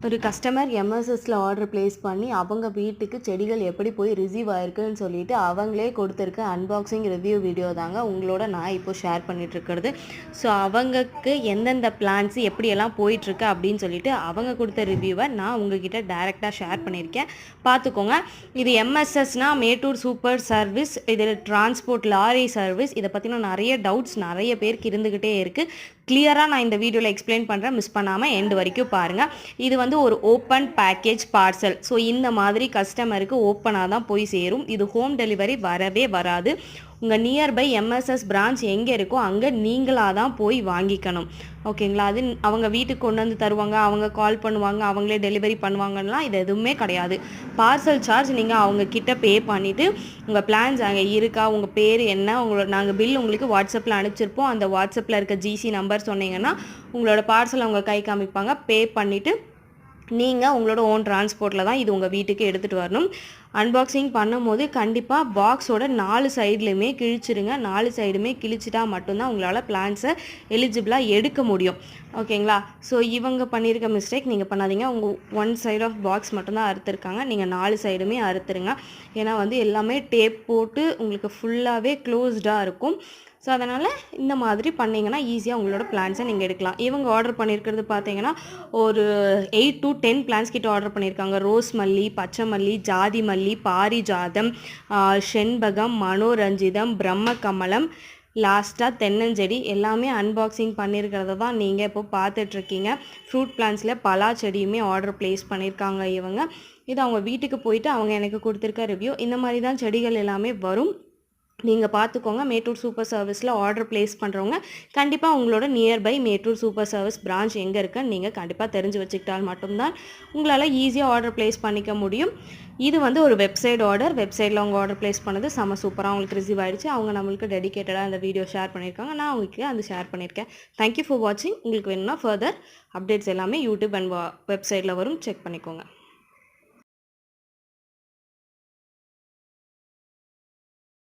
ஒரு customer எம்எஸ்எஸில் order place பண்ணி அவங்க வீட்டுக்கு செடிகள் எப்படி போய் ரிசீவ் ஆயிருக்குன்னு சொல்லிட்டு அவங்களே கொடுத்துருக்க அன்பாக்சிங் ரிவ்யூ வீடியோ தாங்க உங்களோட நான் இப்போ ஷேர் பண்ணிகிட்ருக்கிறது ஸோ அவங்களுக்கு எந்தெந்த பிளான்ஸ் எப்படியெல்லாம் போயிட்டுருக்கு அப்படின்னு சொல்லிட்டு அவங்க கொடுத்த ரிவ்யூவை நான் உங்ககிட்ட டைரெக்டாக ஷேர் பண்ணியிருக்கேன். பார்த்துக்கோங்க. இது எம்எஸ்எஸ்னால் மேட்டூர் சூப்பர் சர்வீஸ் இது டிரான்ஸ்போர்ட் லாரி சர்வீஸ் இதை பற்றின நிறைய டவுட்ஸ் நிறைய பேருக்கு இருந்துக்கிட்டே இருக்குது கிளியராக நான் இந்த வீடியோவில் எக்ஸ்பிளைன் பண்ணுறேன் மிஸ் பண்ணாமல் எண்டு வரைக்கும் பாருங்கள் இது வந்து வந்து ஒரு ஓப்பன் பேக்கேஜ் பார்சல் ஸோ இந்த மாதிரி கஸ்டமருக்கு ஓப்பனாக தான் போய் சேரும். இது ஹோம் டெலிவரி வரவே வராது. உங்கள் நியர்பை எம்எஸ்எஸ் பிரான்ச் எங்கே இருக்கோ அங்கே நீங்களாக தான் போய் வாங்கிக்கணும். ஓகேங்களா அது அவங்க வீட்டுக்கு கொண்டு வந்து தருவாங்க அவங்க கால் பண்ணுவாங்க அவங்களே டெலிவரி பண்ணுவாங்கலாம் இது எதுவுமே கிடையாது. பார்சல் சார்ஜ் நீங்கள் அவங்க கிட்ட பே பண்ணிவிட்டு உங்கள் பிளான்ஸ் அங்கே இருக்கா உங்கள் பேர் என்ன உங்களோட நாங்கள் பில் உங்களுக்கு வாட்ஸ்அப்பில் அனுப்பிச்சிருப்போம். அந்த வாட்ஸ்அப்பில் இருக்க ஜிசி நம்பர் சொன்னீங்கன்னா உங்களோட பார்சல் அவங்க கை காமிப்பாங்க. பே பண்ணிவிட்டு நீங்கள் உங்களோட ஓன் டிரான்ஸ்போர்ட்டில் தான் இது உங்கள் வீட்டுக்கு எடுத்துகிட்டு வரணும். அன்பாக்சிங் பண்ணும்போது கண்டிப்பாக பாக்ஸோட நாலு சைட்லையுமே கிழிச்சிருங்க. நாலு சைடுமே கிழிச்சிட்டா மட்டும்தான் உங்களால் பிளான்ஸை எலிஜிபிளாக எடுக்க முடியும். ஓகேங்களா ஸோ இவங்க பண்ணியிருக்க மிஸ்டேக் நீங்கள் பண்ணாதீங்க. உங்கள் ஒன் சைடு ஆஃப் பாக்ஸ் மட்டும்தான் அறுத்துருக்காங்க. நீங்கள் நாலு சைடுமே அறுத்துருங்க. ஏன்னா வந்து எல்லாமே டேப் போட்டு உங்களுக்கு ஃபுல்லாகவே க்ளோஸ்டாக இருக்கும். ஸோ அதனால் இந்த மாதிரி பண்ணிங்கன்னா ஈஸியாக உங்களோட பிளான்ஸை நீங்கள் எடுக்கலாம். இவங்க ஆர்டர் பண்ணியிருக்கிறது பார்த்தீங்கன்னா ஒரு எயிட் டு டென் பிளான்ஸ் கிட்ட ஆர்டர் பண்ணியிருக்காங்க ரோஸ் மல்லி பச்சை மல்லி ஜாதி மல்லி பாரிஜாதம் செண்பகம் மனோரஞ்சிதம் பிரம்ம கமலம் லாஸ்ட்டாக தென்னஞ்செடி எல்லாமே அன்பாக்சிங் பண்ணியிருக்கிறத தான் நீங்கள் இப்போ பார்த்துட்ருக்கீங்க ஃப்ரூட் பிளான்ஸில் பலா செடியுமே ஆர்டர் ப்ளேஸ் பண்ணியிருக்காங்க இவங்க. இது அவங்க வீட்டுக்கு போயிட்டு அவங்க எனக்கு கொடுத்துருக்க ரிவ்யூ இந்த மாதிரி தான் செடிகள் எல்லாமே வரும். நீங்கள் பார்த்துக்கோங்க மேட்டூர் சூப்பர் சர்வீஸில் ஆர்டர் ப்ளேஸ் பண்ணுறவங்க கண்டிப்பாக உங்களோட nearby Mettur super service branch எங்கே இருக்குன்னு நீங்கள் கண்டிப்பாக தெரிஞ்சு வச்சுக்கிட்டால் மட்டும்தான் உங்களால் ஈஸியாக ஆர்டர் ப்ளேஸ் பண்ணிக்க முடியும். இது வந்து ஒரு வெப்சைட் ஆர்டர் வெப்சைட்டில் அவங்க ஆர்டர் ப்ளேஸ் பண்ணது செம சூப்பராக அவங்களுக்கு ரிசீவ் ஆயிடுச்சு. அவங்க நம்மளுக்கு டெடிகேட்டடாக அந்த வீடியோ ஷேர் பண்ணியிருக்காங்க. நான் அவங்களுக்கு அந்த ஷேர் பண்ணியிருக்கேன். தேங்க்யூ ஃபார் வாட்சிங் உங்களுக்கு வேணும்னா ஃபர்தர் அப்டேட்ஸ் எல்லாமே யூடியூப் அண்ட் வெப்சைட்டில் வரும். செக் பண்ணிக்கோங்க.